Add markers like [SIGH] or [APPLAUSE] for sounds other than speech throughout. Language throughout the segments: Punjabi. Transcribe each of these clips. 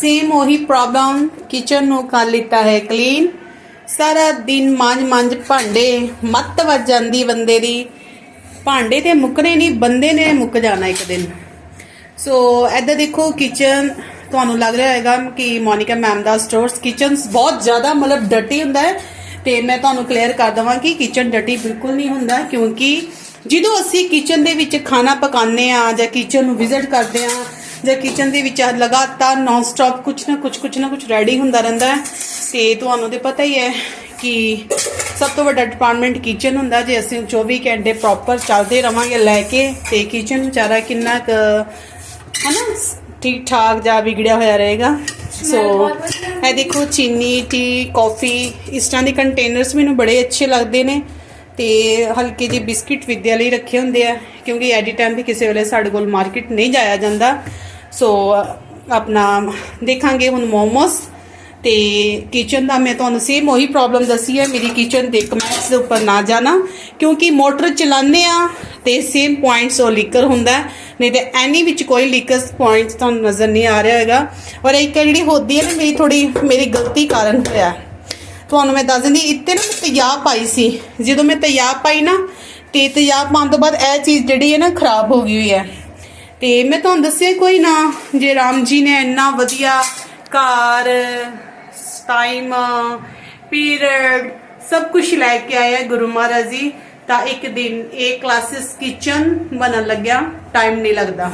ਸੇਮ ਉਹੀ ਪ੍ਰੋਬਲਮ ਕਿਚਨ ਨੂੰ ਕਰ ਲਿੱਤਾ ਹੈ ਕਲੀਨ ਸਾਰਾ ਦਿਨ ਮਾਂਜ ਮਾਂਜ ਭਾਂਡੇ ਮੱਤ ਵੱਜ ਜਾਂਦੀ ਬੰਦੇ ਦੀ। ਭਾਂਡੇ ਤੇ ਮੁੱਕਣੇ ਨਹੀਂ, ਬੰਦੇ ਨੇ ਮੁੱਕ ਜਾਣਾ ਇੱਕ ਦਿਨ। ਸੋ ਇੱਧਰ ਦੇਖੋ ਕਿਚਨ ਤੁਹਾਨੂੰ ਲੱਗ ਰਿਹਾ ਹੋਵੇਗਾ ਕਿ ਮੋਨਿਕਾ ਮੈਮ ਦਾ ਸਟੋਰਸ ਕਿਚਨਸ ਬਹੁਤ ਜ਼ਿਆਦਾ ਮਤਲਬ ਡਰਟੀ ਹੁੰਦਾ ਹੈ। ਤੇ ਮੈਂ ਤੁਹਾਨੂੰ ਕਲੀਅਰ ਕਰ ਦਵਾਂ ਕਿ ਕਿਚਨ ਡਰਟੀ ਬਿਲਕੁਲ ਨਹੀਂ ਹੁੰਦਾ, ਕਿਉਂਕਿ ਜਦੋਂ ਅਸੀਂ ਕਿਚਨ ਦੇ ਵਿੱਚ ਖਾਣਾ ਪਕਾਉਂਦੇ ਆ ਜਾਂ ਕਿਚਨ ਨੂੰ ਵਿਜ਼ਿਟ ਕਰਦੇ ਆ ਜਾਂ ਕਿਚਨ ਦੇ ਵਿੱਚ ਲਗਾਤਾਰ ਨਾਨ ਸਟਾਪ ਕੁਝ ਨਾ ਕੁਝ ਕੁਝ ਨਾ ਕੁਝ ਰੈਡੀ ਹੁੰਦਾ ਰਹਿੰਦਾ ਹੈ। ਤੇ ਤੁਹਾਨੂੰ ਤੇ ਪਤਾ ਹੀ ਹੈ ਕਿ ਸਭ ਤੋਂ ਵੱਡਾ ਡਿਪਾਰਟਮੈਂਟ ਕਿਚਨ ਹੁੰਦਾ, ਜੇ ਅਸੀਂ 24 ਘੰਟੇ ਪ੍ਰੋਪਰ ਚੱਲਦੇ ਰਵਾਂਗੇ ਲੈ ਕੇ, ਤੇ ਕਿਚਨ ਵਿਚਾਰਾ ਕਿੰਨਾ ਕੁ, ਹਨਾ ਠੀਕ ਠਾਕ ਜਾਂ ਵਿਗੜਿਆ ਹੋਇਆ ਰਹੇਗਾ। ਸੋ ਇਹ ਦੇਖੋ, ਚੀਨੀ ਟੀ ਕਾਫੀ ਇਸ ਤਰ੍ਹਾਂ ਦੇ ਕੰਟੇਨਰਸ ਮੈਨੂੰ ਬੜੇ ਅੱਛੇ ਲੱਗਦੇ ਨੇ। ਤੇ ਹਲਕੇ ਜਿਹੇ ਬਿਸਕਿਟ ਵਿਦਿਆ ਲਈ ਰੱਖੇ ਹੁੰਦੇ ਆ, ਕਿਉਂਕਿ ਐਡੀ ਟਾਈਮ ਵੀ ਕਿਸੇ ਵੇਲੇ ਸਾਡੇ ਕੋਲ ਮਾਰਕੀਟ ਨਹੀਂ ਜਾਇਆ ਜਾਂਦਾ। ਸੋ ਆਪਣਾ ਦੇਖਾਂਗੇ ਹੁਣ ਮੋਮੋਸ ਤੇ ਕਿਚਨ ਦਾ ਮੈਂ ਤੁਹਾਨੂੰ ਸੇਮ ਉਹੀ ਪ੍ਰੋਬਲਮ ਦੱਸੀ ਹੈ, ਮੇਰੀ ਕਿਚਨ ਦੇ ਕਮੈਂਟਸ ਦੇ ਉੱਪਰ ਨਾ ਜਾਣਾ, ਕਿਉਂਕਿ ਮੋਟਰ ਚਲਾਉਂਦੇ ਆ ਤੇ ਸੇਮ ਪੁਆਇੰਟਸ ਉਹ ਲੀਕਰ ਹੁੰਦਾ ਨਹੀਂ ਤੇ ਐਨੀ ਵਿੱਚ ਕੋਈ ਲੀਕਰ ਪੁਆਇੰਟਸ ਤੁਹਾਨੂੰ ਨਜ਼ਰ ਨਹੀਂ ਆ ਰਿਹਾ ਹੈਗਾ। ਔਰ ਇੱਕ ਜਿਹੜੀ ਹੋਦੀ ਹੈ ਨਾ, ਮੇਰੀ ਥੋੜੀ ਮੇਰੀ ਗਲਤੀ ਕਾਰਨ ਹੋਇਆ ਤੁਹਾਨੂੰ ਮੈਂ ਦੱਸ ਦਿੰਦੀ, ਇੱਥੇ ਨਾ ਮੈਂ ਤਿਆਬ ਪਾਈ ਸੀ। ਜਦੋਂ ਮੈਂ ਤਿਆਬ ਪਾਈ ਨਾ, ਤੇ ਤਿਆਬ ਪਾਉਣ ਤੋਂ ਬਾਅਦ ਇਹ ਚੀਜ਼ ਜਿਹੜੀ ਹੈ ਨਾ ਖਰਾਬ ਹੋ ਗਈ ਹੋਈ ਹੈ। ਤੇ ਮੈਂ ਤੁਹਾਨੂੰ ਦੱਸਿਆ ਕੋਈ ਨਾ ਜੇ ਰਾਮ ਜੀ ਨੇ ਇੰਨਾ ਵਧੀਆ ਘਰ ਟਾਈਮ ਪੀਰੀਅਡ ਸਭ ਕੁਝ ਲੈ ਕੇ ਆਇਆ ਗੁਰੂ ਮਹਾਰਾਜ ਜੀ ਤਾਂ ਇੱਕ ਦਿਨ ਇਹ ਕਲਾਸਿਸ ਕਿਚਨ ਬਣਨ ਲੱਗਿਆ ਟਾਈਮ ਨਹੀਂ ਲੱਗਦਾ।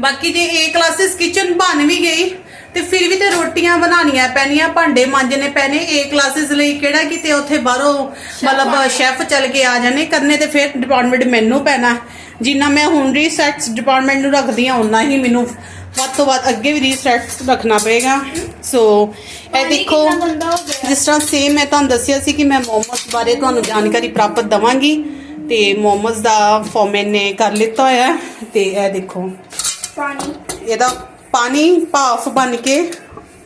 ਬਾਕੀ ਜੇ ਏ ਕਲਾਸਿਸ ਕਿਚਨ ਬਣ ਵੀ ਗਈ ਤੇ ਫਿਰ ਵੀ ਤੇ ਰੋਟੀਆਂ ਬਣਾਉਣੀਆਂ ਪੈਣੀਆਂ ਭਾਂਡੇ ਮਾਂਜਣੇ ਪੈਣੇ ਏ ਕਲਾਸਿਸ ਲਈ ਕਿਹੜਾ ਕਿਤੇ ਉੱਥੇ ਬਾਹਰੋਂ ਮਤਲਬ ਸ਼ੈਫ ਚੱਲ ਕੇ ਆ ਜਾਣੇ ਕਰਨੇ ਤੇ ਫਿਰ ਡਿਪਾਰਟਮੈਂਟ ਮੈਨੂੰ ਪੈਣਾ। ਜਿੰਨਾ ਮੈਂ ਹੁਣ ਰੀਸੈਟਸ ਡਿਪਾਰਟਮੈਂਟ ਨੂੰ ਰੱਖਦੀ ਹਾਂ ਉਨਾ ਹੀ ਮੈਨੂੰ ਵੱਧ ਤੋਂ ਵੱਧ ਅੱਗੇ ਵੀ ਰੀਸੈਟਸ ਰੱਖਣਾ ਪਏਗਾ। ਸੋ ਇਹ ਦੇਖੋ ਜਿਸ ਤਰ੍ਹਾਂ ਸੇਮ ਮੈਂ ਤੁਹਾਨੂੰ ਦੱਸਿਆ ਸੀ ਕਿ ਮੈਂ ਮੋਮੋਸ ਬਾਰੇ ਤੁਹਾਨੂੰ ਜਾਣਕਾਰੀ ਪ੍ਰਾਪਤ ਦਵਾਂਗੀ। ਤੇ ਮੋਮੋਸ ਦਾ ਫੋਰਮੈਨ ਨੇ ਕਰ ਲਿੱਤਾ ਹੋਇਆ ਤੇ ਇਹ ਦੇਖੋ। ਪਾਣੀ। ਇਹਦਾ ਪਾਣੀ ਭਾਫ ਬਣ ਕੇ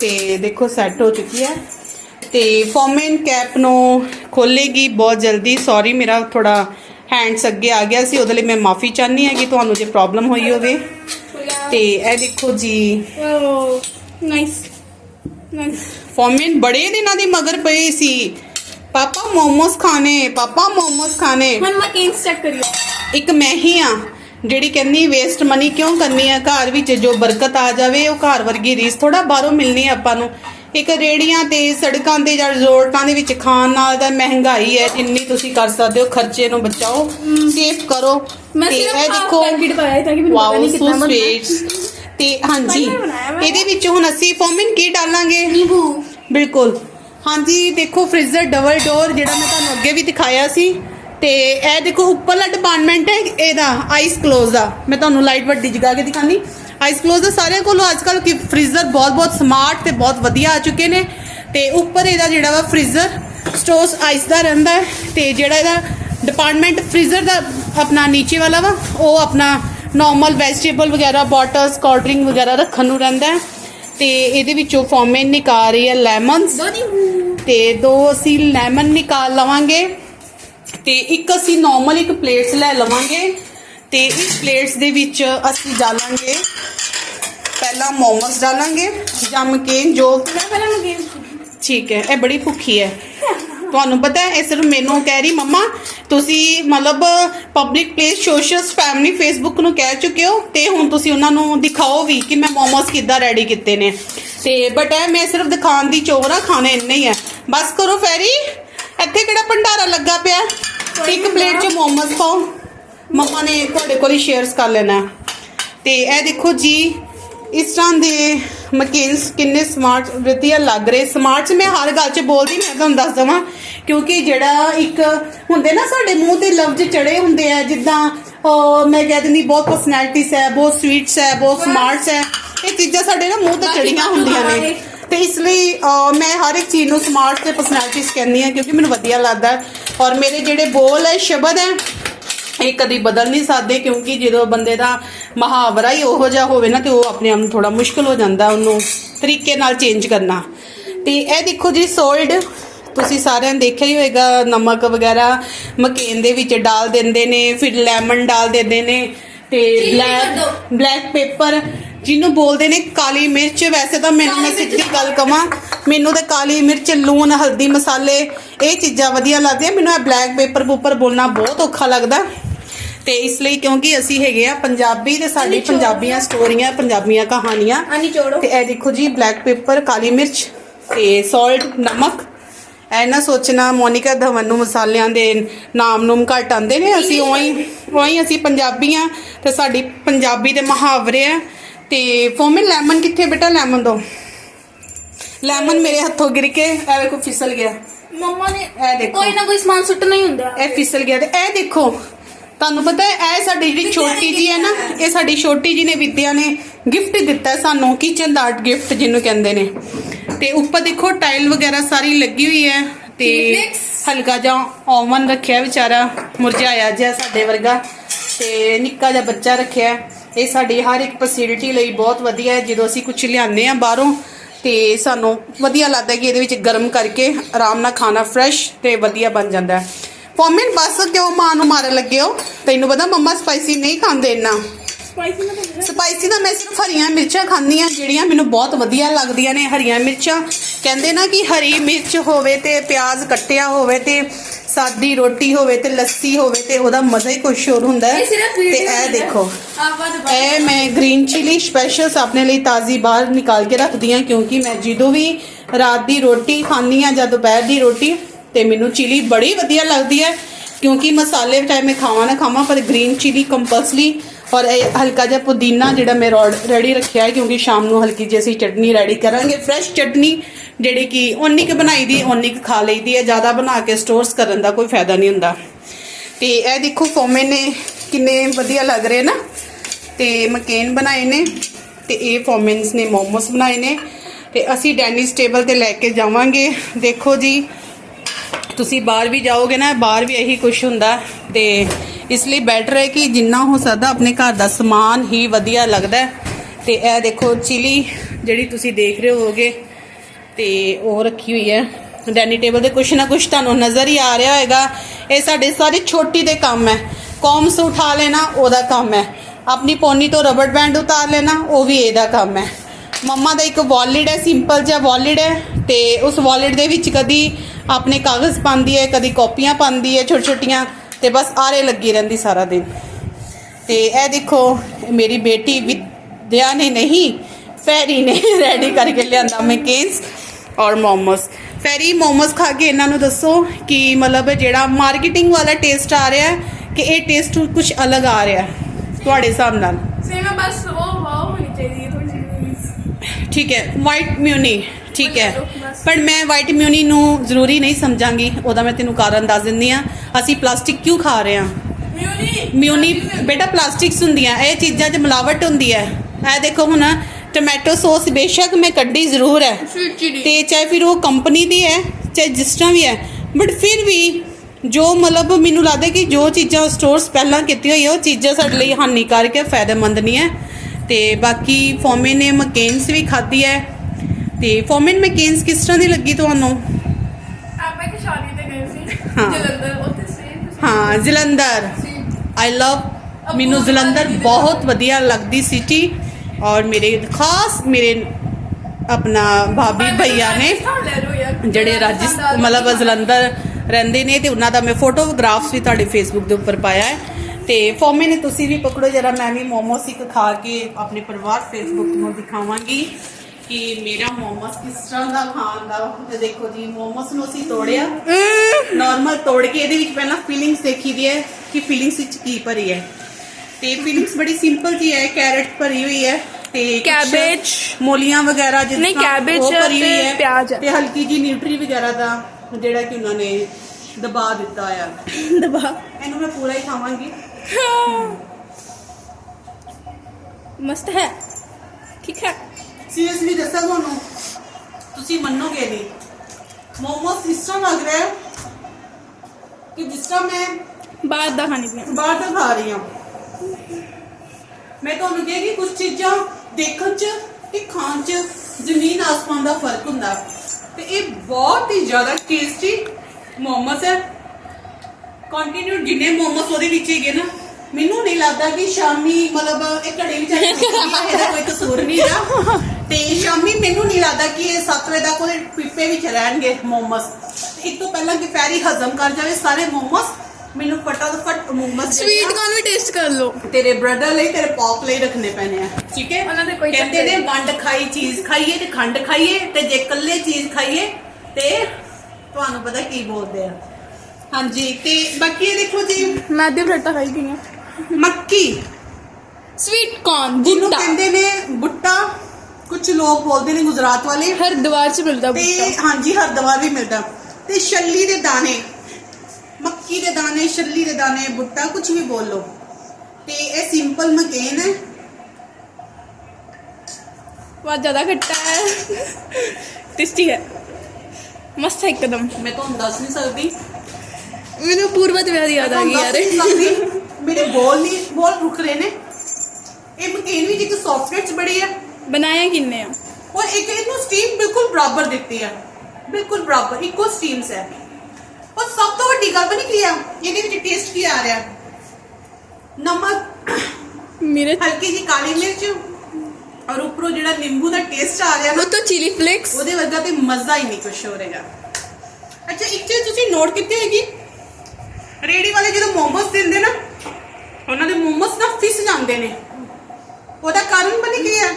ਤੇ ਦੇਖੋ ਸੈੱਟ ਹੋ ਚੁੱਕੀ ਹੈ। ਤੇ ਫੋਰਮੈਨ ਕੈਪ ਨੂੰ ਖੋਲੇਗੀ ਬਹੁਤ ਜਲਦੀ। ਸੌਰੀ ਮੇਰਾ ਥੋੜਾ ਹੈਂਡਸ ਅੱਗੇ ਆ ਗਿਆ ਸੀ ਉਹਦੇ ਲਈ ਮੈਂ ਮਾਫੀ ਚਾਹਨੀ ਹਾਂ ਕਿ ਤੁਹਾਨੂੰ ਜੇ ਪ੍ਰੋਬਲਮ ਹੋਈ ਹੋਵੇ। ਤੇ ਇਹ ਦੇਖੋ ਜੀ। ਨਾਈਸ ਨਾਈਸ ਫੋਰਮੈਨ ਬੜੇ ਦਿਨਾਂ ਦੀ ਮਗਰ ਪਈ ਸੀ। ਪਾਪਾ ਮੋਮੋਸ ਖਾਣੇ ਪਾਪਾ ਮੋਮੋਸ ਖਾਣੇ। ਹੁਣ ਮੈਂ ਕੇਨ ਚੈੱਕ ਕਰਿਓ ਇੱਕ ਮੈਂ ਹੀ ਆ ਜਿਹੜੀ ਕਹਿੰਨੀ ਵੇਸਟ ਮਨੀ ਕਿਉਂ ਕਰਨੀ ਆ? ਘਰ ਵਿੱਚ ਜੋ ਬਰਕਤ ਆ ਜਾਵੇ ਉਹ ਘਰ ਵਰਗੀ ਰੀਸ ਥੋੜਾ ਬਾਹਰੋਂ ਮਿਲਣੀ ਆ ਆਪਾਂ ਨੂੰ। ਇੱਕ ਰੇੜੀਆਂ ਤੇ ਸੜਕਾਂ ਤੇ ਜਾਂ ਰਿਜ਼ੋਰਟਾਂ ਦੇ ਵਿੱਚ ਖਾਣ ਨਾਲ ਤਾਂ ਮਹਿੰਗਾਈ ਹੈ ਜਿੰਨੀ ਤੁਸੀਂ ਕਰ ਸਕਦੇ ਹੋ ਖਰਚੇ ਨੂੰ ਬਚਾਓ ਸੇਵ ਕਰੋ। ਮੈਂ ਤੇ ਸਿਰਫ ਇਹ ਦੇਖੋ packet ਪਾਇਆ ਤਾਂ ਕਿ ਮੈਨੂੰ ਪਤਾ ਨਹੀਂ ਕਿੰਨਾ ਸਵੀਟ ਤੇ ਹਾਂਜੀ। ਇਹਦੇ ਵਿੱਚ ਹੁਣ ਅਸੀਂ ਫੋਮਿਨ ਕੀ ਡਾਲਾਂਗੇ? ਨਿੰਬੂ। ਬਿਲਕੁਲ। ਹਾਂਜੀ ਦੇਖੋ ਫ੍ਰੀਜ਼ਰ ਡਬਲ ਡੋਰ ਜਿਹੜਾ ਮੈਂ ਤੁਹਾਨੂੰ ਅੱਗੇ ਵੀ ਦਿਖਾਇਆ ਸੀ। ਤੇ ਇਹ ਦੇਖੋ ਉੱਪਰਲਾ ਡਿਪਾਰਟਮੈਂਟ ਹੈ ਇਹਦਾ ਆਈਸ ਕਲੋਜ਼ ਦਾ। ਮੈਂ ਤੁਹਾਨੂੰ ਲਾਈਟ ਵੱਡੀ ਜਗਾ ਕੇ ਦਿਖਾਣੀ ਆਈਸ ਕਲੋਜ਼ ਦਾ ਸਾਰਿਆਂ ਕੋਲੋਂ ਅੱਜਕੱਲ ਕਿ ਫ੍ਰੀਜ਼ਰ ਬਹੁਤ ਬਹੁਤ ਸਮਾਰਟ ਤੇ ਬਹੁਤ ਵਧੀਆ ਆ ਚੁੱਕੇ ਨੇ। ਤੇ ਉੱਪਰ ਇਹਦਾ ਜਿਹੜਾ ਵਾ ਫ੍ਰੀਜ਼ਰ ਸਟੋਰਸ ਆਈਸ ਦਾ ਰਹਿੰਦਾ ਹੈ ਤੇ ਜਿਹੜਾ ਇਹਦਾ ਡਿਪਾਰਟਮੈਂਟ ਫ੍ਰੀਜ਼ਰ ਦਾ ਆਪਣਾ ਨੀਚੇ ਵਾਲਾ ਵਾ ਉਹ ਆਪਣਾ ਨਾਰਮਲ ਵੈਜੀਟੇਬਲ ਵਗੈਰਾ ਬੋਟਲਸ ਕੋਲਡ ਡਰਿੰਕ ਵਗੈਰਾ ਰੱਖਣ ਨੂੰ ਰਹਿੰਦਾ ਹੈ। ਤੇ ਇਹਦੇ ਵਿੱਚੋਂ ਫੋਮੈਨ ਨਿਕਾਲ ਰਹੀ ਹੈ ਲੈਮਨਸ ਤੇ ਦੋ ਅਸੀਂ ਲੈਮਨ ਨਿਕਾਲ ਲਵਾਂਗੇ। ਤੇ ਇੱਕ ਅਸੀਂ ਨਾਰਮਲ ਇੱਕ ਪਲੇਟਸ ਲੈ ਲਵਾਂਗੇ। ਤੇ ਇਸ ਪਲੇਟਸ ਦੇ ਵਿੱਚ ਅਸੀਂ ਡਾਲਾਂਗੇ। ਪਹਿਲਾਂ ਮੋਮੋਸ ਡਾਲਾਂਗੇ ਜੰਮ ਕੇ ਜੋ ਮੈਂ ਪਹਿਲਾਂ ਨੂੰ ਕੇਨ ਠੀਕ ਹੈ ਇਹ ਬੜੀ ਭੁੱਖੀ ਹੈ। ਤੁਹਾਨੂੰ ਪਤਾ ਹੈ ਇਹ ਸਿਰਫ ਮੈਨੂੰ ਕਹਿ ਰਹੀ ਮੰਮਾ ਤੁਸੀਂ ਮਤਲਬ public place socials family Facebook ਨੂੰ ਕਹਿ ਚੁੱਕੇ ਹੋ ਤੇ ਹੁਣ ਤੁਸੀਂ ਉਹਨਾਂ ਨੂੰ ਦਿਖਾਓ ਵੀ ਕਿ ਮੈਂ ਮੋਮੋਸ ਕਿੱਦਾਂ ਰੈਡੀ ਕੀਤੇ ਨੇ। ਤੇ ਬਟ ਇਹ ਮੈਂ ਸਿਰਫ ਦਿਖਾਉਣ ਦੀ ਚੋਰਾ ਖਾਣਾ ਇੰਨਾ ਹੀ ਹੈ। ਬਸ ਕਰੋ ਫੈਰੀ ਇੱਥੇ ਕਿਹੜਾ ਭੰਡਾਰਾ ਲੱਗਾ ਪਿਆ? ਇੱਕ ਪਲੇਟ 'ਚ ਮੋਮੋਸ ਪਾਓ। ਮੰਮਾ ਨੇ ਤੁਹਾਡੇ ਕੋਲ ਹੀ ਸ਼ੇਅਰਸ ਕਰ ਲੈਣਾ। ਤੇ ਇਹ ਦੇਖੋ ਜੀ ਇਸ ਤਰ੍ਹਾਂ ਦੇ ਮਕੇਨਸ ਕਿੰਨੇ ਸਮਾਰਟ ਵਧੀਆ ਲੱਗ ਰਹੇ। ਸਮਾਰਟ ਮੈਂ ਹਰ ਗੱਲ 'ਚ ਬੋਲਦੀ ਮੈਂ ਤੁਹਾਨੂੰ ਦੱਸ ਦਵਾਂ। ਕਿਉਂਕਿ ਜਿਹੜਾ ਇੱਕ ਹੁੰਦੇ ਨਾ ਸਾਡੇ ਮੂੰਹ ਤੇ ਲਫ਼ਜ਼ ਚੜੇ ਹੁੰਦੇ ਆ ਜਿੱਦਾਂ ਮੈਂ ਕਹਿ ਦਿੰਦੀ ਬਹੁਤ ਪਰਸਨੈਲਿਟੀਸ ਹੈ ਬਹੁਤ ਸਵੀਟਸ ਹੈ ਬਹੁਤ ਸਮਾਰਟਸ ਹੈ। ਇਹ ਚੀਜ਼ਾਂ ਸਾਡੇ ਨਾ ਮੂੰਹ ਤੇ ਚੜੀਆਂ ਹੁੰਦੀਆਂ ਨੇ। ਤੇ ਇਸ ਲਈ ਮੈਂ ਹਰ ਇੱਕ ਚੀਜ਼ ਨੂੰ ਸਮਾਰਟ ਤੇ ਪਰਸਨੈਲਿਟੀਸ ਕਹਿੰਦੀ ਆ ਕਿਉਂਕਿ ਮੈਨੂੰ ਵਧੀਆ ਲੱਗਦਾ। ਔਰ ਮੇਰੇ ਜਿਹੜੇ ਬੋਲ ਹੈ ਸ਼ਬਦ ਹੈ ਇਹ ਕਦੀ ਬਦਲ ਨਹੀਂ ਸਕਦੇ ਕਿਉਂਕਿ ਜਦੋਂ ਬੰਦੇ ਦਾ ਮੁਹਾਵਰਾ ਹੀ ਉਹੋ ਜਿਹਾ ਹੋਵੇ ਨਾ ਤੇ ਉਹ ਆਪਣੇ ਆਪ ਨੂੰ ਥੋੜਾ ਮੁਸ਼ਕਲ ਹੋ ਜਾਂਦਾ ਉਹਨੂੰ ਤਰੀਕੇ ਨਾਲ ਚੇਂਜ ਕਰਨਾ। ਤੇ ਇਹ ਦੇਖੋ ਜੀ ਸੋਲਡ ਤੁਸੀਂ ਸਾਰਿਆਂ ਨੇ ਦੇਖਿਆ ਹੀ ਹੋਵੇਗਾ ਨਮਕ ਵਗੈਰਾ ਮਕੇਨ ਦੇ ਵਿੱਚ ਡਾਲ ਦਿੰਦੇ ਨੇ ਫਿਰ ਲੈਮਨ ਡਾਲ ਦਿੰਦੇ ਨੇ ਤੇ ਬਲੈਕ। ਬਲੈਕ ਪੇਪਰ ਜਿਹਨੂੰ ਬੋਲਦੇ ਨੇ ਕਾਲੀ ਮਿਰਚ। ਵੈਸੇ ਤਾਂ ਮੈਨੂੰ ਮੈਂ ਸਿੱਧੀ ਗੱਲ ਕਵਾਂ ਮੈਨੂੰ ਤਾਂ ਕਾਲੀ ਮਿਰਚ ਲੂਣ ਹਲਦੀ ਮਸਾਲੇ ਇਹ ਚੀਜ਼ਾਂ ਵਧੀਆ ਲੱਗਦੀਆਂ। ਮੈਨੂੰ ਇਹ ਬਲੈਕ ਪੇਪਰ ਪੂਪਰ ਬੋਲਣਾ ਬਹੁਤ ਔਖਾ ਲੱਗਦਾ। ਤੇ ਇਸ ਲਈ ਕਿਉਂਕਿ ਅਸੀਂ ਹੈਗੇ ਆ ਪੰਜਾਬੀ ਤੇ ਸਾਡੀ ਪੰਜਾਬੀਆਂ ਸਟੋਰੀਆਂ ਪੰਜਾਬੀਆਂ ਕਹਾਣੀਆਂ। ਤੇ ਇਹ ਦੇਖੋ ਜੀ ਬਲੈਕ ਪੇਪਰ ਕਾਲੀ ਮਿਰਚ ਤੇ ਸਾਲਟ ਨਮਕ। ਐ ਨਾ ਸੋਚਣਾ ਮੋਨਿਕਾ ਧਵਨ ਨੂੰ ਮਸਾਲਿਆਂ ਦੇ ਨਾਮ ਨੂਮ ਘੱਟ ਆਉਂਦੇ ਨੇ। ਅਸੀਂ ਉਹੀ ਉਹੀ ਅਸੀਂ ਪੰਜਾਬੀ ਆ ਤੇ ਸਾਡੀ ਪੰਜਾਬੀ ਦੇ ਮੁਹਾਵਰੇ ਆ। ਤੇ ਫੋਮਨ ਲੈਮਨ ਕਿੱਥੇ ਬੇਟਾ? ਲੈਮਨ ਦੋ। ਲੈਮਨ ਮੇਰੇ ਹੱਥੋਂ ਗਿਰ ਕੇ ਐ ਵੇਖੋ ਫਿਸਲ ਗਿਆ। ਮੰਮਾ ਨੇ ਇਹ ਦੇਖੋ। ਕੋਈ ਨਾ ਕੋਈ ਸਮਾਨ ਸੁੱਟਣਾ ਹੀ ਹੁੰਦਾ। ਇਹ ਫਿਸਲ ਗਿਆ ਤੇ ਇਹ ਦੇਖੋ ਤੁਹਾਨੂੰ ਪਤਾ ਹੈ ਇਹ ਸਾਡੀ ਜਿਹੜੀ ਛੋਟੀ ਜੀ ਹੈ ਨਾ ਇਹ ਸਾਡੀ ਛੋਟੀ ਜੀ ਨੇ ਵਿਦਿਆ ਨੇ ਗਿਫਟ ਦਿੱਤਾ ਸਾਨੂੰ ਕਿਚਨ ਦਾ ਆਰਟ ਗਿਫਟ ਜਿਹਨੂੰ ਕਹਿੰਦੇ ਨੇ। ਤੇ ਉੱਪਰ ਦੇਖੋ ਟਾਈਲ ਵਗੈਰਾ ਸਾਰੀ ਲੱਗੀ ਹੋਈ ਹੈ ਤੇ? ਹਲਕਾ ਜਿਹਾ ਓਵਨ ਰੱਖਿਆ ਵਿਚਾਰਾ ਮੁਰਝਾਇਆ ਜਿਹਾ ਸਾਡੇ ਵਰਗਾ। ਤੇ ਨਿੱਕਾ ਜਿਹਾ ਬੱਚਾ ਰੱਖਿਆ। ਇਹ ਸਾਡੀ ਹਰ ਇੱਕ ਫੈਸਿਲਿਟੀ ਲਈ ਬਹੁਤ ਵਧੀਆ ਹੈ ਜਦੋਂ ਅਸੀਂ ਕੁਝ ਲਿਆਉਂਦੇ ਆ ਬਾਹਰੋਂ। ਤੇ ਸਾਨੂੰ ਵਧੀਆ ਲੱਗਦਾ ਕਿ ਇਹਦੇ ਵਿੱਚ ਗਰਮ ਕਰਕੇ ਆਰਾਮ ਨਾਲ ਖਾਣਾ ਫਰੈਸ਼ ਤੇ ਵਧੀਆ ਬਣ ਜਾਂਦਾ ਹੈ। ਫੋਮਿਨ ਬਸ ਕਿਉਂ ਮਾਂ ਨੂੰ ਮਾਰਨ ਲੱਗੇ ਹੋ ਤੈਨੂੰ ਪਤਾ ਮੰਮਾ ਸਪਾਈਸੀ ਨਹੀਂ ਖਾਂਦੇ ਇੰਨਾ ਸਪਾਈਸੀ ਨਾ ਤਾਂ ਸਪਾਈਸੀ ਤਾਂ ਮੈਂ ਸਿਰਫ ਹਰੀਆਂ ਮਿਰਚਾਂ ਖਾਂਦੀ ਆ ਜਿਹੜੀਆਂ ਮੈਨੂੰ ਬਹੁਤ ਵਧੀਆ ਲੱਗਦੀਆਂ ਨੇ ਹਰੀਆਂ ਮਿਰਚਾਂ ਕਹਿੰਦੇ ਨਾ ਕਿ ਹਰੀ ਮਿਰਚ ਹੋਵੇ ਤੇ ਪਿਆਜ਼ ਕੱਟਿਆ ਹੋਵੇ ਤੇ ਸਾਦੀ ਰੋਟੀ ਹੋਵੇ ਤੇ ਲੱਸੀ ਹੋਵੇ ਤੇ ਉਹਦਾ ਮਜ਼ਾ ਹੀ ਕੁਛ ਹੋਰ ਹੁੰਦਾ ਹੈ ਤੇ ਇਹ ਦੇਖੋ ਇਹ ਮੈਂ ਗ੍ਰੀਨ ਚਿਲੀ ਸਪੈਸ਼ਲ ਆਪਣੇ ਲਈ ਤਾਜ਼ੀ ਬਾਹਰ ਨਿਕਾਲ ਕੇ ਰੱਖਦੀ ਆ ਕਿਉਂਕਿ ਮੈਂ ਜਦੋਂ ਵੀ ਰਾਤ ਦੀ ਰੋਟੀ ਖਾਂਦੀ ਆ ਜਾਂ ਦੁਪਹਿਰ ਦੀ ਰੋਟੀ ਤੇ ਮੈਨੂੰ ਚਿਲੀ ਬੜੀ ਵਧੀਆ ਲੱਗਦੀ ਹੈ, ਕਿਉਂਕਿ ਮਸਾਲੇ ਚਾਹੇ ਮੈਂ ਖਾਵਾਂ ਨਾ ਖਾਵਾਂ, ਪਰ ਗ੍ਰੀਨ ਚਿਲੀ ਕੰਪਲਸਰੀ ਔਰ ਇਹ ਹਲਕਾ ਜਿਹਾ ਪੁਦੀਨਾ ਜਿਹੜਾ ਮੈਂ ਰੈਡੀ ਰੱਖਿਆ ਹੈ, ਕਿਉਂਕਿ ਸ਼ਾਮ ਨੂੰ ਹਲਕੀ ਜਿਹੀ ਅਸੀਂ ਚਟਨੀ ਰੈਡੀ ਕਰਾਂਗੇ। ਫਰੈਸ਼ ਚਟਨੀ ਜਿਹੜੀ ਕਿ ਓਨੀ ਕੁ ਬਣਾਈ ਦੀ, ਓਨੀ ਕੁ ਖਾ ਲਈਦੀ ਹੈ। ਜ਼ਿਆਦਾ ਬਣਾ ਕੇ ਸਟੋਰਸ ਕਰਨ ਦਾ ਕੋਈ ਫਾਇਦਾ ਨਹੀਂ ਹੁੰਦਾ। ਤੇ ਇਹ ਦੇਖੋ ਫੋਮੇ ਨੇ ਕਿੰਨੇ ਵਧੀਆ ਲੱਗ ਰਹੇ ਨਾ। ਤੇ ਮਕੇਨ ਬਣਾਏ ਨੇ ਤੇ ਇਹ ਫੋਮਨਸ ਨੇ ਮੋਮੋਸ ਬਣਾਏ ਨੇ। ਤੇ ਅਸੀਂ ਡੈਨਿਸ ਟੇਬਲ ਤੇ ਲੈ ਕੇ ਜਾਵਾਂਗੇ। ਦੇਖੋ ਜੀ ਤੁਸੀਂ ਬਾਹਰ ਵੀ ਜਾਓਗੇ ਨਾ, ਬਾਹਰ ਵੀ ਇਹੀ ਕੁਝ ਹੁੰਦਾ ਤੇ ਇਸ ਲਈ ਬੈਟਰ ਹੈ ਕਿ ਜਿੰਨਾ ਹੋ ਸਕਦਾ ਆਪਣੇ ਘਰ ਦਾ ਸਮਾਨ ਹੀ ਵਧੀਆ ਲੱਗਦਾ ਹੈ। ਤੇ ਇਹ ਦੇਖੋ ਚਿਲੀ ਜਿਹੜੀ ਤੁਸੀਂ ਦੇਖ ਰਹੇ ਹੋਗੇ ਤੇ ਉਹ ਰੱਖੀ ਹੋਈ ਹੈ। ਡਾਈਨਿੰਗ ਟੇਬਲ ਤੇ ਕੁਛ ਨਾ ਕੁਛ ਤੁਹਾਨੂੰ ਨਜ਼ਰ ਹੀ ਆ ਰਿਹਾ ਹੋਏਗਾ। ਇਹ ਸਾਡੇ ਸਾਰੇ ਛੋਟੀ ਦੇ ਕੰਮ ਹੈ। ਕੌਮਸ ਉਠਾ ਲੈਣਾ, ਉਹਦਾ ਕੰਮ ਹੈ। ਆਪਣੀ ਪੋਨੀ ਤੋਂ ਰਬੜ ਬੈਂਡ ਉਤਾਰ ਲੈਣਾ, ਉਹ ਵੀ ਇਹਦਾ ਕੰਮ ਹੈ। ਮੰਮਾ ਦਾ ਇੱਕ ਵਾਲਿਟ ਹੈ ਸਿੰਪਲ ਜਿਹਾ ਵਾਲਿਟ ਹੈ ਤੇ ਉਸ ਵਾਲਿਟ ਦੇ ਵਿੱਚ ਕਦੀ ਆਪਣੇ ਕਾਗਜ਼ ਪਾਉਂਦੀ ਹੈ ਕਦੀ ਕਾਪੀਆਂ ਪਾਉਂਦੀ ਹੈ ਛੋਟੀ ਛੋਟੀਆਂ ਤੇ ਬਸ ਆਰੇ ਲੱਗੀ ਰਹਿੰਦੀ ਸਾਰਾ ਦਿਨ। ਤੇ ਇਹ ਦੇਖੋ ਮੇਰੀ ਬੇਟੀ ਵਿਦਿਆ ਨੇ ਨਹੀਂ ਫੈਰੀ ਨੇ [LAUGHS] ਰੈਡੀ ਕਰਕੇ ਲਿਆਂਦਾ ਮੈਕੇਨਸ ਔਰ ਮੋਮੋਸ। ਫੈਰੀ ਮੋਮੋਸ ਖਾ ਕੇ ਇਹਨਾਂ ਨੂੰ ਦੱਸੋ ਕਿ ਮਤਲਬ ਜਿਹੜਾ ਮਾਰਕੀਟਿੰਗ ਵਾਲਾ ਟੇਸਟ ਆ ਰਿਹਾ ਹੈ ਕਿ ਇਹ ਟੇਸਟ ਕੁਝ ਅਲੱਗ ਆ ਰਿਹਾ ਹੈ ਤੁਹਾਡੇ ਹਿਸਾਬ ਨਾਲ? ਸੇ ਮੈਂ ਬਸ ਉਹ ਵਾਓ ਹੋਣੀ ਚਾਹੀਦੀ ਹੈ ਥੋੜੀ ਜਿਹੀ। ਠੀਕ ਹੈ ਵਾਈਟ ਮਿਊਨੀ ਠੀਕ ਹੈ। ਪਰ ਮੈਂ ਵਾਈਟ ਮਿਊਨੀ ਨੂੰ ਜ਼ਰੂਰੀ ਨਹੀਂ ਸਮਝਾਂਗੀ। ਉਹਦਾ ਮੈਂ ਤੈਨੂੰ ਕਾਰਨ ਦੱਸ ਦਿੰਦੀ ਆ ਅਸੀਂ ਪਲਾਸਟਿਕ ਕਿਉਂ ਖਾ ਰਹੇ ਹਾਂ? ਮਿਊਨੀ ਬੇਟਾ ਪਲਾਸਟਿਕਸ ਹੁੰਦੀਆਂ। ਇਹ ਚੀਜ਼ਾਂ 'ਚ ਮਿਲਾਵਟ ਹੁੰਦੀ ਹੈ। ਇਹ ਦੇਖੋ ਹੁਣ ਟੋਮੈਟੋ ਸੌਸ ਬੇਸ਼ੱਕ ਮੈਂ ਕੱਢੀ ਜ਼ਰੂਰ ਹੈ। ਤੇ ਚਾਹੇ ਫਿਰ ਉਹ ਕੰਪਨੀ ਦੀ ਹੈ ਚਾਹੇ ਜਿਸ ਤਰ੍ਹਾਂ ਵੀ ਹੈ। ਬਟ ਫਿਰ ਵੀ ਜੋ ਮਤਲਬ ਮੈਨੂੰ ਲੱਗਦਾ ਕਿ ਜੋ ਚੀਜ਼ਾਂ ਸਟੋਰਸ ਪਹਿਲਾਂ ਕੀਤੀਆਂ ਹੋਈਆਂ ਉਹ ਚੀਜ਼ਾਂ ਸਾਡੇ ਲਈ ਹਾਨੀਕਾਰਕ ਹੈ ਫਾਇਦੇਮੰਦ ਨਹੀਂ ਹੈ। ਤੇ ਬਾਕੀ ਫੋਮਿਨ ਨੇ ਮਕੇਨਸ ਵੀ ਖਾਧੀ ਹੈ। ਤੇ ਫੋਮਿਨ ਮਕੇਨਸ ਕਿਸ ਤਰ੍ਹਾਂ ਦੀ ਲੱਗੀ ਤੁਹਾਨੂੰ? ਆਪਾਂ ਇੱਕ ਸ਼ਾਦੀ ਤੇ ਗਏ ਸੀ ਹਾਂ। ਜਲੰਧਰ ਉੱਥੇ ਸੇਮ ਹਾਂ ਜਲੰਧਰ। ਆਈ ਲਵ ਮੈਨੂੰ ਜਲੰਧਰ ਬਹੁਤ ਵਧੀਆ ਲੱਗਦੀ ਸਿਟੀ ਔਰ ਮੇਰੇ ਖਾਸ ਮੇਰੇ ਆਪਣਾ ਭਾਬੀ ਭਈਆ ਨੇ ਜਿਹੜੇ ਰਾਜਸਥਾਨ ਮਤਲਬ ਜਲੰਧਰ ਰਹਿੰਦੇ ਨੇ ਤੇ ਉਹਨਾਂ ਦਾ ਮੈਂ ਫੋਟੋਗ੍ਰਾਫਸ ਵੀ ਤੁਹਾਡੇ ਫੇਸਬੁੱਕ ਦੇ ਉੱਪਰ ਪਾਇਆ ਹੈ। ਤੇ ਫੋਮੇ ਨੇ ਤੁਸੀਂ ਵੀ ਪਕੜੋ ਜਰਾ ਮੈਂ ਵੀ ਮੋਮੋਸ ਇੱਕ ਖਾ ਕੇ ਆਪਣੇ ਪਰਿਵਾਰ ਫੇਸਬੁੱਕ ਨੂੰ ਦਿਖਾਵਾਂਗੀ। ਕਿ ਮੇਰਾ ਮੋਮੋਸ ਕਿਸ ਤਰ੍ਹਾਂ ਦਾ ਖਾਣ ਦਾ ਤੇ ਦੇਖੋ ਜੀ ਮੋਮੋਸ ਨੂੰ ਅਸੀਂ ਤੋੜਿਆ। ਨਾਰਮਲ ਤੋੜ ਕੇ ਇਹਦੇ ਵਿੱਚ ਪਹਿਲਾਂ ਫੀਲਿੰਗਸ ਦੇਖੀ ਦੀ ਹੈ ਕਿ ਫੀਲਿੰਗਸ ਵਿੱਚ ਕੀ ਭਰੀ ਹੈ। ਤੇ ਫੀਲਿੰਗਸ ਬੜੀ ਸਿੰਪਲ ਜੀ ਹੈ ਕੈਰਟ ਭਰੀ ਹੋਈ ਹੈ ਤੇ Cabbage, ਮੂਲੀਆਂ ਵਗੈਰਾ ਜਿਸ ਨਹੀਂ, ਉਹ ਭਰੀ ਹੋਈ ਤੇ ਹੈ ਪਿਆਜ਼। ਹੈ। ਤੇ ਹਲਕੀ ਜੀ ਨਿਊਟਰੀ ਵਗੈਰਾ ਦਾ ਜਿਹੜਾ ਕਿ ਉਹਨਾਂ ਨੇ ਦਬਾ ਦਿੱਤਾ ਆ। ਦਬਾ। ਇਹਨੂੰ ਮੈਂ ਪੂਰਾ ਹੀ ਖਾਵਾਂਗੀ। ਮਸਤ ਹੈ। ਠੀਕ ਹੈ। ਸੀਰੀਅਸਲੀ ਦੱਸਾਂ ਤੁਹਾਨੂੰ? ਤੁਸੀਂ ਮੰਨੋਗੇ ਨਹੀਂ। ਮੋਮੋਸ ਇਸ ਤਰ੍ਹਾਂ ਲੱਗ ਰਿਹਾ ਹੈ ਕਿ ਜਿਸ ਤਰ੍ਹਾਂ ਮੈਂ ਬਾਹਰ ਦਾ ਖਾਣੇ ਪੀਣਾ ਬਾਹਰ ਤੋਂ ਖਾ ਰਹੀ ਹਾਂ। ਮੈਂ ਤੁਹਾਨੂੰ ਕਿਹਾ ਕਿ ਕੁਝ ਚੀਜ਼ਾਂ ਦੇਖਣ 'ਚ ਤੇ ਖਾਣ 'ਚ ਜ਼ਮੀਨ ਆਸਮਾਨ ਦਾ ਫ਼ਰਕ ਹੁੰਦਾ। ਤੇ ਇਹ ਬਹੁਤ ਹੀ ਜ਼ਿਆਦਾ ਟੇਸਟੀ ਮੋਮੋਸ ਹੈ। ਕੰਟੀਨਿਊ ਜਿੰਨੇ ਮੋਮੋਸ ਉਹਦੇ ਵਿੱਚ ਹੈਗੇ ਨਾ ਮੈਨੂੰ ਨਹੀਂ ਲੱਗਦਾ ਕਿ ਸ਼ਾਮੀ ਮਤਲਬ ਇਹ ਘੜੇ ਵਿੱਚ ਇਹਦਾ ਕੋਈ ਕਸੂਰ ਨਹੀਂ ਹੈਗਾ ਤੇ ਸ਼ਾਮੀ ਮੈਨੂੰ ਨਹੀਂ ਲੱਗਦਾ ਕਿ ਇਹ 7 ਵਜੇ ਤੱਕ ਉਹਦੇ ਪੀਪੇ ਵਿੱਚ ਰਹਿਣਗੇ ਮੋਮੋਸ। ਇੱਕ ਤੋਂ ਪਹਿਲਾਂ ਕਿ ਪੈਰੀ ਹਜ਼ਮ ਕਰ ਜਾਵੇ ਸਾਰੇ ਮੋਮੋਸ ਮੈਨੂੰ ਫਟਾਫਟ ਮੋਮੋਸ ਸਵੀਟ ਕੌਨ ਵੀ ਟੇਸਟ ਕਰ ਲਓ। ਤੇਰੇ ਬ੍ਰਦਰ ਲਈ ਤੇਰੇ ਪੌਪ ਲਈ ਰੱਖਣੇ ਪੈਣੇ ਆ ਠੀਕ ਹੈ? ਉਹਨਾਂ ਦੇ ਕੋਈ ਕਹਿੰਦੇ ਨੇ। ਵੰਡ ਖਾਈ ਚੀਜ਼ ਖਾਈਏ ਤੇ ਖੰਡ ਖਾਈਏ ਤੇ ਜੇ ਇਕੱਲੇ ਚੀਜ਼ ਖਾਈਏ ਤੇ ਤੁਹਾਨੂੰ ਪਤਾ ਕੀ ਬੋਲਦੇ ਆ। ਹਾਂਜੀ ਤੇ ਬਾਕੀ ਇਹ ਦੇਖੋ ਜੀ। ਮੈਂ ਅੱਧੇ ਬਰੇਟਾ ਖਾਈ ਗਈ ਮੱਕੀ। ਸਵੀਟ ਕੌਰਨ ਜਿਹਨੂੰ ਕਹਿੰਦੇ ਨੇ ਬੁੱਟਾ ਕੁਝ ਲੋਕ ਬੋਲਦੇ ਨੇ ਗੁਜਰਾਤ ਵਾਲੇ। ਹਰ ਦੀਵਾਰ 'ਚ ਮਿਲਦਾ ਬੁੱਟਾ। ਤੇ ਹਾਂਜੀ ਹਰਦਵਾਰ ਵੀ ਮਿਲਦਾ। ਤੇ ਛੱਲੀ ਦੇ ਦਾਣੇ ਮੱਕੀ ਦੇ ਦਾਣੇ ਛੱਲੀ ਦੇ ਦਾਣੇ ਬੁੱਟਾ ਕੁਝ ਵੀ ਬੋਲ। ਤੇ ਇਹ ਸਿੰਪਲ ਮਕੇਨ ਹੈ। ਬਹੁਤ ਜ਼ਿਆਦਾ ਖੱਟਾ ਹੈ। ਟੇਸਟੀ ਹੈ। ਮਸਤ ਹੈ ਇੱਕਦਮ। ਮੈਂ ਤੁਹਾਨੂੰ ਦੱਸ ਨਹੀਂ ਸਕਦੀ। ਮੈਨੂੰ ਪੂਰਵਤ ਵਿਆਹ ਦੀ ਯਾਦ ਆ ਗਈ ਯਾਰ। ਤੁਹਾਨੂੰ ਦੱਸ ਨਹੀਂ ਸਕਦੀ। ਮੇਰੇ ਬੋਲ ਨਹੀਂ ਬੋਲ ਰੁਕ ਰਹੇ ਨੇ ਇਹ ਮਕੇਨ ਵਿੱਚ ਇੱਕ ਸੌਫਟਵੇਅਰ ਚ ਬੜੀ ਹੈ ਬਣਾਇਆ ਕਿੰਨੇ ਆ ਔਰ ਇੱਕ ਇਹਨੂੰ ਸਟੀਮ ਬਿਲਕੁਲ ਬਰਾਬਰ ਦਿੱਤੀ ਹੈ ਬਿਲਕੁਲ ਬਰਾਬਰ ਇੱਕੋ ਸਟੀਮਸ ਹੈ ਔਰ ਸਭ ਤੋਂ ਵੱਡੀ ਗੱਲ ਬਣੀ ਕੀ ਆ ਇਹਦੇ ਵਿੱਚ ਟੇਸਟ ਕੀ ਆ ਰਿਹਾ ਨਮਕ ਮੇਰੇ ਹਲਕੀ ਜੀ ਕਾਲੀ ਮਿਰਚ ਔਰ ਉੱਪਰੋਂ ਜਿਹੜਾ ਨਿੰਬੂ ਦਾ ਟੇਸਟ ਆ ਰਿਹਾ ਨਾ ਉਹ ਤਾਂ ਚਿਲੀ ਫਲੇਕਸ ਉਹਦੇ ਵਰਗਾ ਤੇ ਮਜ਼ਾ ਹੀ ਨਹੀਂ ਕੁਛ ਹੋ ਰਿਹਾ ਅੱਛਾ ਇੱਕ ਚੀਜ਼ ਤੁਸੀਂ ਨੋਟ ਕੀਤੀ ਹੋਏਗੀ ਰੇੜੀ ਵਾਲੇ ਜਦੋਂ ਮੋਮੋਸ ਦਿੰਦੇ ਨਾ ਉਹਨਾਂ ਦੇ ਮੋਮੋਸ ਨਾ ਫਿਸ ਜਾਂਦੇ ਨੇ। ਉਹਦਾ ਕਾਰਨ ਬਣੀ ਕੀ ਹੈ?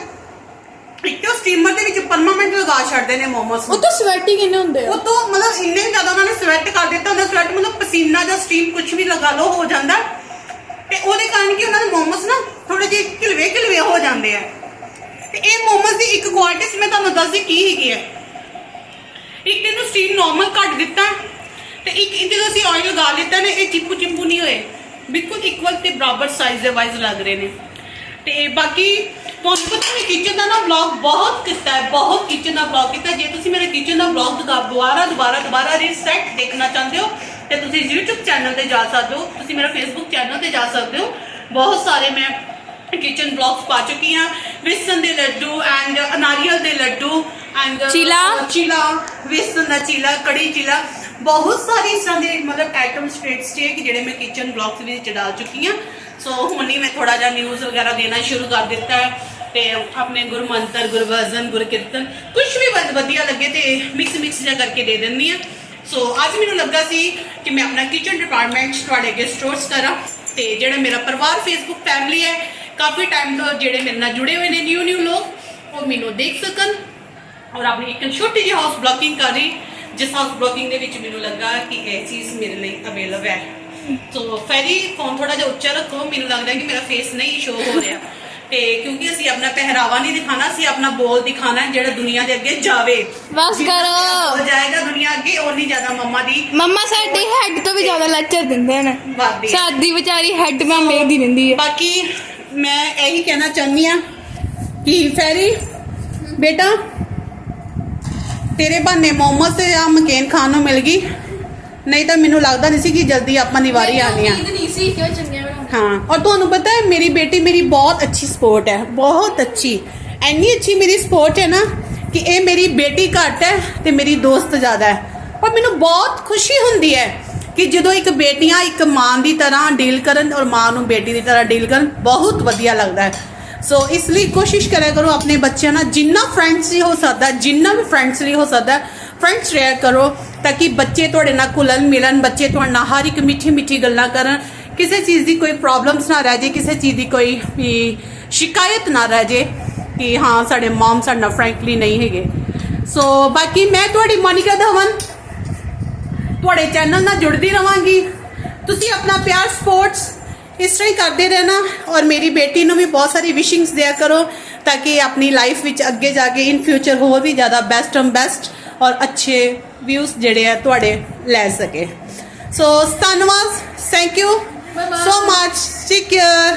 ਇੱਕ ਤਾਂ ਸਟੀਮਰ ਦੇ ਵਿੱਚ ਪਰਮਾਨੈਂਟ ਲਗਾ ਛੱਡਦੇ ਨੇ ਮੋਮੋਸ ਉਹ ਤਾਂ ਸਵੈਟੀ ਕਿੰਨੇ ਹੁੰਦੇ ਉਹ ਆ ਤੋਂ ਮਤਲਬ ਇੰਨੇ ਜ਼ਿਆਦਾ ਉਹਨਾਂ ਨੇ ਸਵੈਟ ਕਰ ਦਿੱਤਾ ਹੁੰਦਾ। ਸਵੈਟ ਮਤਲਬ ਪਸੀਨਾ ਜਾਂ ਸਟੀਮ ਕੁਝ ਵੀ ਲਗਾ ਲਓ ਹੋ ਜਾਂਦਾ। ਤੇ ਉਹਦੇ ਕਾਰਨ ਕੀ ਉਹਨਾਂ ਦੇ ਮੋਮੋਸ ਨਾ ਥੋੜੇ ਜਿਹੇ ਕਿਲਵੇ ਕਿਲਵੇ ਹੋ ਜਾਂਦੇ ਆ। ਤੇ ਇਹ ਮੋਮੋਸ ਦੀ ਇੱਕ ਕੁਆਲਿਟੀ ਮੈਂ ਤੁਹਾਨੂੰ ਦੱਸਦੀ ਕੀ ਹੈਗੀ ਹੈ। ਇੱਕ ਇਹਨੂੰ ਸਟੀਮ ਨਾਰਮਲ ਕੱਟ ਦਿੱਤਾ। ਤੇ ਇੱਕ ਇਹਦੇ ਤੋਂ ਅਸੀਂ ਆਇਲ ਲਗਾ ਲਿੱਤਾ ਨੇ ਇਹ ਚਿਪੂ ਚਿਪੂ ਨਹੀਂ ਹੋਏ। ਬਿਲਕੁਲ ਇਕੁਅਲ ਤੇ ਬਰਾਬਰ ਸਾਈਜ਼ ਦੇ ਵਾਈਜ਼ ਲੱਗ ਰਹੇ ਨੇ। ਤੇ ਬਾਕੀ ਤੁਹਾਨੂੰ ਪਤਾ ਮੈਂ ਕਿਚਨ ਦਾ ਨਾ ਵਲੌਗ ਬਹੁਤ ਕੀਤਾ ਹੈ ਬਹੁਤ ਕਿਚਨ ਦਾ ਵਲੌਗ ਕੀਤਾ ਜੇ ਤੁਸੀਂ ਮੇਰੇ ਕਿਚਨ ਦਾ ਵਲੌਗ ਦੁਬਾਰਾ ਦੁਬਾਰਾ ਦੁਬਾਰਾ ਰੀਸੈਟ ਦੇਖਣਾ ਚਾਹੁੰਦੇ ਹੋ ਤੇ ਤੁਸੀਂ YouTube ਚੈਨਲ ਤੇ ਜਾ ਸਕਦੇ ਹੋ ਤੁਸੀਂ ਮੇਰਾ Facebook ਚੈਨਲ ਤੇ ਜਾ ਸਕਦੇ ਹੋ। ਬਹੁਤ ਸਾਰੇ ਮੈਂ ਕਿਚਨ ਵਲੌਗਸ ਪਾ ਚੁੱਕੀ ਹਾਂ। ਵੇਸਨ ਦੇ ਲੱਡੂ ਐਂਡ ਨਾਰੀਅਲ ਦੇ ਲੱਡੂ ਐਂਡ ਚੀਲਾ। ਚੀਲਾ ਵੇਸਨ ਦਾ ਚੀਲਾ ਕੜੀ ਚੀਲਾ। ਬਹੁਤ ਸਾਰੇ ਇਸ ਤਰ੍ਹਾਂ ਦੇ ਮਤਲਬ ਆਈਟਮ ਸਟੇਟ ਸਟੇਕ ਜਿਹੜੇ ਮੈਂ ਕਿਚਨ ਬਲੌਗਸ ਵਿੱਚ ਡਾਲ ਚੁੱਕੀ ਹਾਂ। ਸੋ ਹੁਣ ਹੀ ਮੈਂ ਥੋੜਾ ਜਿਹਾ ਨਿਊਜ਼ ਵਗੈਰਾ ਦੇਣਾ ਸ਼ੁਰੂ ਕਰ ਦਿੱਤਾ ਹੈ ਤੇ ਆਪਣੇ ਗੁਰਮੰਤਰ ਗੁਰਭਜਨ ਗੁਰਕੀਰਤਨ ਕੁਝ ਵੀ ਵਧ- ਵਧੀਆ ਲੱਗੇ ਤੇ ਮਿਕਸ ਮਿਕਸ ਜਿਹਾ ਕਰਕੇ ਦੇ ਦਿੰਦੀ ਹਾਂ। ਸੋ ਅੱਜ ਮੈਨੂੰ ਲੱਗਾ ਸੀ ਕਿ ਮੈਂ ਆਪਣਾ ਕਿਚਨ ਡਿਪਾਰਟਮੈਂਟ ਤੁਹਾਡੇ ਅੱਗੇ ਸਟੋਰਸ ਕਰਾਂ ਤੇ ਜਿਹੜਾ ਮੇਰਾ ਪਰਿਵਾਰ ਫੇਸਬੁੱਕ ਫੈਮਿਲੀ ਹੈ, ਕਾਫੀ ਟਾਈਮ ਤੋਂ ਜਿਹੜੇ ਮੇਰੇ ਨਾਲ ਜੁੜੇ ਹੋਏ ਨੇ ਨਿਊ ਨਿਊ ਲੋਕ, ਉਹ ਮੈਨੂੰ ਦੇਖ ਸਕਣ। ਔਰ ਆਪਣੀ ਇੱਕ ਛੋਟੀ ਜਿਹੀ ਹਾਊਸ ਬਲੌਕਿੰਗ ਕਰ ਰਹੀ। ਜਿਸ ਹਾਊਸ ਬਲੌਕਿੰਗ ਦੇ ਵਿੱਚ ਮੈਨੂੰ ਲੱਗਾ ਕਿ ਇਹ ਚੀਜ਼ ਮੇਰੇ ਲਈ ਅਵੇਲੇਬਲ ਹੈ। ਸੋ ਫੈਰੀ ਫੋਨ ਥੋੜਾ ਜਿਹਾ ਉੱਚਾ ਰੱਖੋ ਮੈਨੂੰ ਲੱਗਦਾ ਕਿ ਮੇਰਾ ਫੇਸ ਨਹੀਂ ਸ਼ੋ ਹੋ ਰਿਹਾ। ਤੇ ਕਿਉਂਕਿ ਅਸੀਂ ਆਪਣਾ ਪਹਿਰਾਵਾ ਨਹੀਂ ਦਿਖਾਣਾ ਅਸੀਂ ਆਪਣਾ ਬੋਲ ਦਿਖਾਣਾ ਹੈ ਜਿਹੜਾ ਦੁਨੀਆ ਦੇ ਅੱਗੇ ਜਾਵੇ। ਬਸ ਕਰੋ। ਹੋ ਜਾਏਗਾ ਦੁਨੀਆ ਅੱਗੇ ਉਨੀ ਜ਼ਿਆਦਾ ਮੰਮਾ ਦੀ। ਮੰਮਾ ਸਾਡੀ ਹੈਡ ਤੋਂ ਵੀ ਜ਼ਿਆਦਾ ਲੈਕਚਰ ਦਿੰਦੇ ਨੇ ਹੈ ਸਾਡੀ ਵਿਚਾਰੀ ਹੈਡ ਮੈਂ ਮੇਦੀ ਰਹਿੰਦੀ ਹੈ। ਬਾਕੀ ਮੈਂ ਇਹੀ ਕਹਿਣਾ ਚਾਹੁੰਦੀ ਆ ਕਿ ਫੈਰੀ ਬੇਟਾ ਤੇਰੇ ਬਹਾਨੇ ਮੋਮੋਸ ਤੇ ਆ ਮਕੇਨ ਖਾਣ ਨੂੰ ਮਿਲ ਗਈ? ਨਹੀਂ ਤਾਂ ਮੈਨੂੰ ਲੱਗਦਾ ਨਹੀਂ ਸੀ ਕਿ ਜਲਦੀ ਆਪਾਂ ਦੀ ਵਾਰੀ ਆਣੀ ਆ ਨਹੀਂ ਸੀ ਕਿਉਂ ਚੰਗੇ ਬਣਾ ਹਾਂ ਔਰ ਤੁਹਾਨੂੰ ਪਤਾ ਹੈ ਮੇਰੀ ਬੇਟੀ ਮੇਰੀ ਬਹੁਤ ਅੱਛੀ ਸਪੋਰਟ ਹੈ ਬਹੁਤ ਅੱਛੀ। ਐਨੀ ਅੱਛੀ ਮੇਰੀ ਸਪੋਰਟ ਹੈ ਨਾ ਕਿ ਇਹ ਮੇਰੀ ਬੇਟੀ ਘੱਟ ਹੈ ਤੇ ਮੇਰੀ ਦੋਸਤ ਜ਼ਿਆਦਾ ਹੈ। ਪਰ ਮੈਨੂੰ ਬਹੁਤ ਖੁਸ਼ੀ ਹੁੰਦੀ ਹੈ ਕਿ ਜਦੋਂ ਇੱਕ ਬੇਟੀਆਂ ਇੱਕ ਮਾਂ ਦੀ ਤਰ੍ਹਾਂ ਡੀਲ ਕਰਨ ਔਰ ਮਾਂ ਨੂੰ ਬੇਟੀ ਦੀ ਤਰ੍ਹਾਂ ਡੀਲ ਕਰਨ ਬਹੁਤ ਵਧੀਆ ਲੱਗਦਾ ਹੈ। ਸੋ ਇਸ ਲਈ ਕੋਸ਼ਿਸ਼ ਕਰਿਆ ਕਰੋ ਆਪਣੇ ਬੱਚਿਆਂ ਨਾਲ ਜਿੰਨਾ ਫਰੈਂਡਸਲੀ ਹੋ ਸਕਦਾ ਜਿੰਨਾ ਵੀ ਫਰੈਂਡਸਲੀ ਹੋ ਸਕਦਾ ਫਰੈਂਡਸ ਸ਼ੇਅਰ ਕਰੋ ਤਾਂ ਕਿ ਬੱਚੇ ਤੁਹਾਡੇ ਨਾਲ ਘੁਲਣ ਮਿਲਣ ਬੱਚੇ ਤੁਹਾਡੇ ਨਾਲ ਹਰ ਇੱਕ ਮਿੱਠੀ ਮਿੱਠੀ ਗੱਲਾਂ ਕਰਨ ਕਿਸੇ ਚੀਜ਼ ਦੀ ਕੋਈ ਪ੍ਰੋਬਲਮਸ ਨਾ ਰਹਿ ਜੇ ਕਿਸੇ ਚੀਜ਼ ਦੀ ਕੋਈ ਸ਼ਿਕਾਇਤ ਨਾ ਰਹਿ ਜੇ ਕਿ ਹਾਂ ਸਾਡੇ ਮਮ ਸਾਡੇ ਨਾਲ ਫਰੈਂਕਲੀ ਨਹੀਂ ਹੈਗੇ ਸੋ ਬਾਕੀ ਮੈਂ ਤੁਹਾਡੀ ਮੋਨਿਕਾ ਧਵਨ ਤੁਹਾਡੇ ਚੈਨਲ ਨਾਲ ਜੁੜਦੀ ਰਵਾਂਗੀ ਤੁਸੀਂ ਆਪਣਾ ਪਿਆਰ ਸਪੋਰਟਸ ਇਸ ਤਰ੍ਹਾਂ ਹੀ ਕਰਦੇ ਰਹਿਣਾ ਔਰ ਮੇਰੀ ਬੇਟੀ ਨੂੰ ਵੀ ਬਹੁਤ ਸਾਰੀ ਵਿਸ਼ਿੰਗਸ ਦਿਆ ਕਰੋ ਤਾਂ ਕਿ ਆਪਣੀ ਲਾਈਫ ਵਿੱਚ ਅੱਗੇ ਜਾ ਕੇ ਇਨ ਫਿਊਚਰ ਹੋਰ ਵੀ ਜ਼ਿਆਦਾ ਬੈਸਟ ਐਂਡ ਬੈਸਟ ਔਰ ਅੱਛੇ ਵਿਊਜ਼ ਜਿਹੜੇ ਆ ਤੁਹਾਡੇ ਲੈ ਸਕੇ। ਸੋ ਧੰਨਵਾਦ। Thank you. So much take care